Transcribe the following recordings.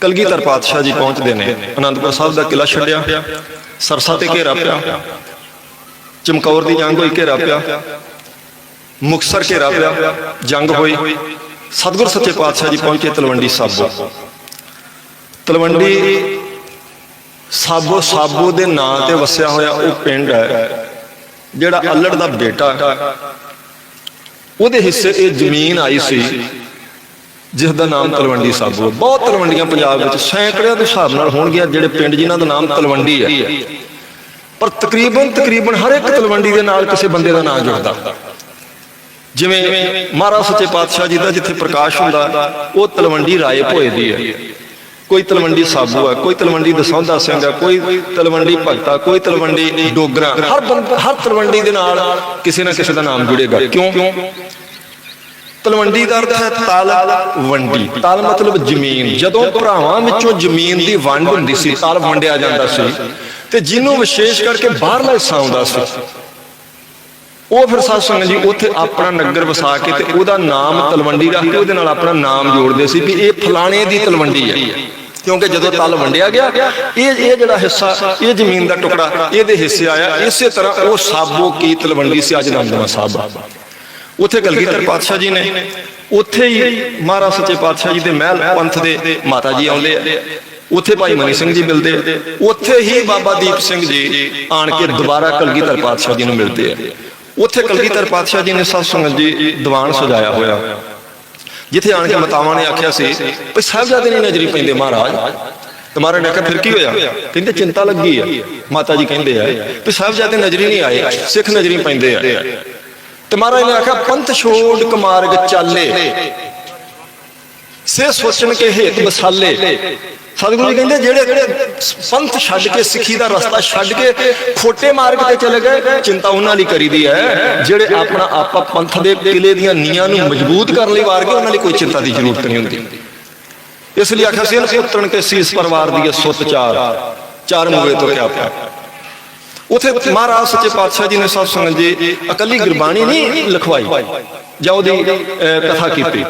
ਕਲਗੀਧਰ ਪਾਤਸ਼ਾਹ ਜੀ ਪਹੁੰਚਦੇ ਨੇ। ਅਨੰਦਪੁਰ ਸਾਹਿਬ ਦਾ ਕਿਲਾ ਛੱਡਿਆ। ਸਰਸਾ ਤੇ ਘੇਰਾ ਪਿਆ। ਚਮਕੌਰ ਦੀ ਜੰਗ ਹੋਈ, ਘੇਰਾ ਪਿਆ। ਮੁਕਸਰ ਘੇਰਾ ਪਿਆ। ਜੰਗ ਹੋਈ। ਸਤਿਗੁਰ ਸੱਚੇ ਪਾਤਸ਼ਾਹ ਜੀ ਪਹੁੰਚੇ ਤਲਵੰਡੀ ਸਾਬੋ। ਤਲਵੰਡੀ ਸਾਬੋ ਸਾਬੋ ਦੇ ਨਾਂ ਤੇ ਵਸਿਆ ਹੋਇਆ ਉਹ ਪਿੰਡ ਹੈ, ਜਿਹੜਾ ਅੱਲੜ ਦਾ ਬੇਟਾ ਉਹਦੇ ਹਿੱਸੇ ਇਹ ਜ਼ਮੀਨ ਆਈ ਸੀ ਜਿਸ ਦਾ ਨਾਮ ਤਲਵੰਡੀ ਸਾਬੋ ਬਹੁਤ ਤਲਵੰਡੀਆਂ ਪੰਜਾਬ ਵਿੱਚ ਸੈਂਕੜਿਆਂ ਦੇ ਹਿਸਾਬ ਨਾਲ ਹੋਣਗੀਆਂ ਜਿਹੜੇ ਪਿੰਡ ਜਿਨ੍ਹਾਂ ਦਾ ਨਾਮ ਤਲਵੰਡੀ ਹੈ। ਪਰ ਤਕਰੀਬਨ ਤਕਰੀਬਨ ਹਰ ਇੱਕ ਤਲਵੰਡੀ ਦੇ ਨਾਲ ਕਿਸੇ ਬੰਦੇ ਦਾ ਨਾਮ ਜੁੜਦਾ। ਜਿਵੇਂ ਮਹਾਰਾਜ ਸੱਚੇ ਪਾਤਸ਼ਾਹ ਜੀ ਦਾ ਜਿੱਥੇ ਪ੍ਰਕਾਸ਼ ਹੁੰਦਾ, ਉਹ ਤਲਵੰਡੀ ਰਾਏ ਭੋਏ ਦੀ ਹੈ। ਕੋਈ ਤਲਵੰਡੀ ਸਾਬੂ ਹੈ, ਕੋਈ ਤਲਵੰਡੀ ਦਸੌਂਦਾ ਸਿੰਘ ਹੈ, ਕੋਈ ਤਲਵੰਡੀ ਭਗਤਾ, ਕੋਈ ਤਲਵੰਡੀ ਡੋਗਰਾ। ਹਰ ਹਰ ਤਲਵੰਡੀ ਦੇ ਨਾਲ ਕਿਸੇ ਨਾ ਕਿਸੇ ਦਾ ਨਾਮ ਜੁੜੇਗਾ। ਕਿਉਂ? ਤਲਵੰਡੀ ਦਾ ਅਰਥ ਹੈ ਤਲ, ਵੰਡੀ। ਤਲ ਮਤਲਬ ਜ਼ਮੀਨ। ਜਦੋਂ ਭਰਾਵਾਂ ਵਿੱਚੋਂ ਜ਼ਮੀਨ ਦੀ ਵੰਡ ਹੁੰਦੀ ਸੀ, ਤਲ ਵੰਡਿਆ ਜਾਂਦਾ ਸੀ, ਤੇ ਜਿਹਨੂੰ ਵਿਸ਼ੇਸ਼ ਕਰਕੇ ਬਾਹਰਲਾ ਹਿੱਸਾ ਆਉਂਦਾ ਸੀ, ਉਹ ਫਿਰ ਸਾਧ ਸੰਗਤ ਜੀ ਉੱਥੇ ਆਪਣਾ ਨਗਰ ਵਸਾ ਕੇ ਤੇ ਉਹਦਾ ਨਾਮ ਤਲਵੰਡੀ ਰੱਖ ਕੇ ਉਹਦੇ ਨਾਲ ਆਪਣਾ ਨਾਮ ਜੋੜਦੇ ਸੀ ਵੀ ਇਹ ਫਲਾਣੇ ਦੀ ਤਲਵੰਡੀ ਹੈ। ਕਿਉਂਕਿ ਜਦੋਂ ਤਲ ਵੰਡਿਆ ਗਿਆ, ਇਹ ਇਹ ਜਿਹੜਾ ਹਿੱਸਾ, ਇਹ ਜ਼ਮੀਨ ਦਾ ਟੁਕੜਾ, ਇਹਦੇ ਹਿੱਸੇ ਆਇਆ, ਇਸੇ ਤਰ੍ਹਾਂ ਉਹ ਸਾਬੋ ਕੀ ਤਲਵੰਡੀ ਸੀ, ਅੱਜ ਦਮਦਮਾ ਸਾਹਿਬ ਉੱਥੇ ਕਲਗੀਧਰ ਪਾਤਸ਼ਾਹ ਜੀ ਨੇ। ਉੱਥੇ ਹੀ ਮਹਾਰਾਜ ਸੱਚੇ ਪਾਤਸ਼ਾਹ ਜੀ ਦੇ ਮਹਿਲ ਪੰਥ ਦੇ ਮਾਤਾ ਜੀ ਆਉਂਦੇ ਆ। ਉੱਥੇ ਭਾਈ ਮਨੀ ਸਿੰਘ ਜੀ ਮਿਲਦੇ ਆ। ਉੱਥੇ ਹੀ ਬਾਬਾ ਦੀਪ ਸਿੰਘ ਜੀ ਆਣ ਕੇ ਦੁਬਾਰਾ ਕਲਗੀਧਰ ਪਾਤਸ਼ਾਹ ਜੀ ਨੂੰ ਮਿਲਦੇ ਆ। ਉੱਥੇ ਕਲਗੀਧਰ ਪਾਤਸ਼ਾਹ ਜੀ ਨੇ ਸਤ ਸੰਗਤ ਜੀ ਦੀਵਾਨ ਸਜਾਇਆ ਹੋਇਆ। ਜਿੱਥੇ ਆਣ ਕੇ ਮਤਾਵਾਂ ਨੇ ਆਖਿਆ ਸੀ ਵੀ ਸਾਹਿਬਜ਼ਾਦੇ ਨਹੀਂ ਨਜ਼ਰੀ ਪੈਂਦੇ ਮਹਾਰਾਜ। ਤੇ ਮਹਾਰਾਜ ਨੇ ਆਖਿਆ ਫਿਰ ਕੀ ਹੋਇਆ? ਕਹਿੰਦੇ ਚਿੰਤਾ ਲੱਗੀ ਆ। ਮਾਤਾ ਜੀ ਕਹਿੰਦੇ ਆ ਵੀ ਸਾਹਿਬਜ਼ਾਦੇ ਨਜ਼ਰੀ ਨਹੀਂ ਆਏ ਸਿੱਖ ਨਜ਼ਰੀ ਪੈਂਦੇ ਆ। ਤੇ ਮਹਾਰਾਜ ਨੇ ਆਖਿਆ ਪੰਥ ਛੋੜ ਕਮਾਰਗ ਚਾਲੇ। ਸੇ ਸੋਚਣ ਕੇ ਹੇਤ ਬਸਾਲੇ ਸਤਿਗੁਰੂ ਜੀ ਕਹਿੰਦੇ ਜਿਹੜੇ ਪੰਥ ਛੱਡ ਕੇ ਸਿੱਖੀ ਦਾ ਰਸਤਾ ਛੱਡ ਕੇ ਖੋਟੇ ਮਾਰਗ ਤੇ ਚਲੇ ਗਏ ਚਿੰਤਾ ਉਹਨਾਂ ਲਈ ਕਰੀਦੀ ਹੈ ਜਿਹੜੇ ਆਪਣਾ ਆਪਾ ਪੰਥ ਦੇ ਕਿਲੇ ਦੀਆਂ ਨੀਆਂ ਨੂੰ ਮਜ਼ਬੂਤ ਕਰਨ ਲਈ ਵਾਰ ਗਏ ਉਹਨਾਂ ਲਈ ਕੋਈ ਚਿੰਤਾ ਦੀ ਜ਼ਰੂਰਤ ਨਹੀਂ ਹੁੰਦੀ। ਇਸ ਲਈ ਆਖਿਆ ਸੀ ਨਾ ਪੁੱਤਰਨ ਕੇ ਸੀਸ ਪਰਿਵਾਰ ਦੀ ਸੁੱਤ ਚਾਰ ਚਾਰ ਮੂਵੇ ਤੋਂ ਕਿਆ ਪਿਆ। ਉਥੇ ਮਹਾਰਾਜ ਸੱਚੇ ਪਾਤਸ਼ਾਹ ਜੀ ਨੇ ਸਭ ਸੰਗਤ ਜੀ ਇਕੱਲੀ ਗੁਰਬਾਣੀ ਨਹੀਂ ਲਿਖਵਾਈ, ਜਾਂ ਉਹਦੀ ਕਥਾ ਕੀਤੀ,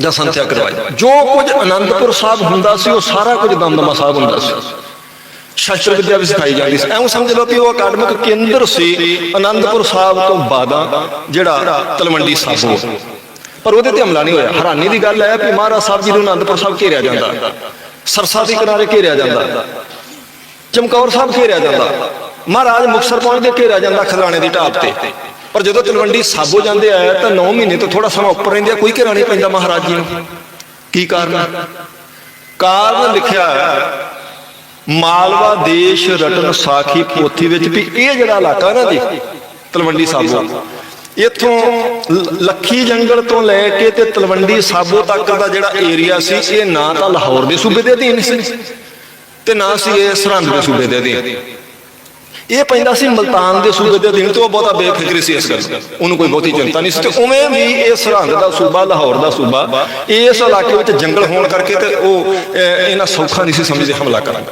ਜਾਂ ਸੰਥਿਆ ਕਰਵਾਈ। ਜੋ ਕੁਝ ਆਨੰਦਪੁਰ ਸਾਹਿਬ ਹੁੰਦਾ ਸੀ, ਉਹ ਸਾਰਾ ਕੁਝ ਦਮਦਮਾ ਸਾਹਿਬ ਹੁੰਦਾ ਸੀ। ਸ਼ਾਸਤਰ ਵਿਦਿਆ ਵੀ ਸਿਖਾਈ ਜਾਂਦੀ ਸੀ। ਐਉਂ ਸਮਝ ਲਓ ਕਿ ਉਹ ਅਕਾਦਮਿਕ ਕੇਂਦਰ ਸੀ ਆਨੰਦਪੁਰ ਸਾਹਿਬ ਤੋਂ ਬਾਅਦਾਂ ਜਿਹੜਾ ਤਲਵੰਡੀ ਸਾਬੋ ਪਰ ਉਹਦੇ ਤੇ ਹਮਲਾ ਨਹੀਂ ਹੋਇਆ। ਹੈਰਾਨੀ ਦੀ ਗੱਲ ਹੈ ਕਿ ਮਹਾਰਾਜ ਸਾਹਿਬ ਜੀ ਨੂੰ ਅਨੰਦਪੁਰ ਸਾਹਿਬ ਘੇਰਿਆ ਜਾਂਦਾ। ਸਰਸਾ ਦੇ ਕਿਨਾਰੇ ਘੇਰਿਆ ਜਾਂਦਾ। ਚਮਕੌਰ ਸਾਹਿਬ ਘੇਰਿਆ ਜਾਂਦਾ। ਮਹਾਰਾਜ ਮੁਕਸਰ ਪਹੁੰਚਦੇ ਘੇਰਿਆ ਜਾਂਦਾ ਖਜ਼ਾਨੇ ਦੀ ਢਾਬ ਤੇ। ਪਰ ਜਦੋਂ ਤਲਵੰਡੀ ਸਾਬੋ ਜਾਂਦੇ ਆ ਤਾਂ 9 ਮਹੀਨੇ ਤੋਂ ਥੋੜਾ ਸਮਾਂ ਉੱਪਰ ਰਹਿੰਦੇ ਆ ਕੋਈ ਘੇਰਾ ਨਹੀਂ ਪੈਂਦਾ ਮਹਾਰਾਜ ਜੀ ਨੂੰ। ਕੀ ਕਾਰਨ? ਕਾਰਨ ਲਿਖਿਆ ਮਾਲਵਾ ਦੇਸ਼ ਰਟਨ ਸਾਖੀ ਪੋਥੀ ਵਿੱਚ ਵੀ ਇਹ ਜਿਹੜਾ ਇਲਾਕਾ ਨਾ ਜੀ, ਤਲਵੰਡੀ ਸਾਬੋ। ਇੱਥੋਂ ਲੱਖੀ ਜੰਗਲ ਤੋਂ ਲੈ ਕੇ ਤੇ ਤਲਵੰਡੀ ਸਾਬੋ ਤੱਕ ਦਾ ਜਿਹੜਾ ਏਰੀਆ ਸੀ, ਇਹ ਨਾ ਤਾਂ ਲਾਹੌਰ ਦੇ ਸੂਬੇ ਦੇ ਅਧੀਨ ਸੀ ਤੇ ਨਾ ਸੀ ਇਹ ਸਰਹੰਦ ਦੇ ਸੂਬੇ ਦੇ ਅਧੀਨ। ਇਹ ਪੈਂਦਾ ਸੀ ਮਲਤਾਨ ਦੇ ਸੂਬੇ ਦੇ ਅਧੀਨ ਤੇ ਉਹ ਬਹੁਤਾ ਬੇਫਿਕਰੀ ਸੀ ਇਸ ਗੱਲ ਉਹਨੂੰ ਕੋਈ ਬਹੁਤੀ ਚਿੰਤਾ ਨਹੀਂ ਸੀ ਤੇ ਉਵੇਂ ਵੀ ਇਹ ਸਰਹੰਦ ਦਾ ਸੂਬਾ ਲਾਹੌਰ ਦਾ ਸੂਬਾ ਇਸ ਇਲਾਕੇ ਵਿੱਚ ਜੰਗਲ ਹੋਣ ਕਰਕੇ ਤੇ ਉਹ ਅਹ, ਇਹਨਾਂ ਸੌਖਾ ਨਹੀਂ ਸੀ ਸਮਝਦੇ ਹਮਲਾ ਕਰਨ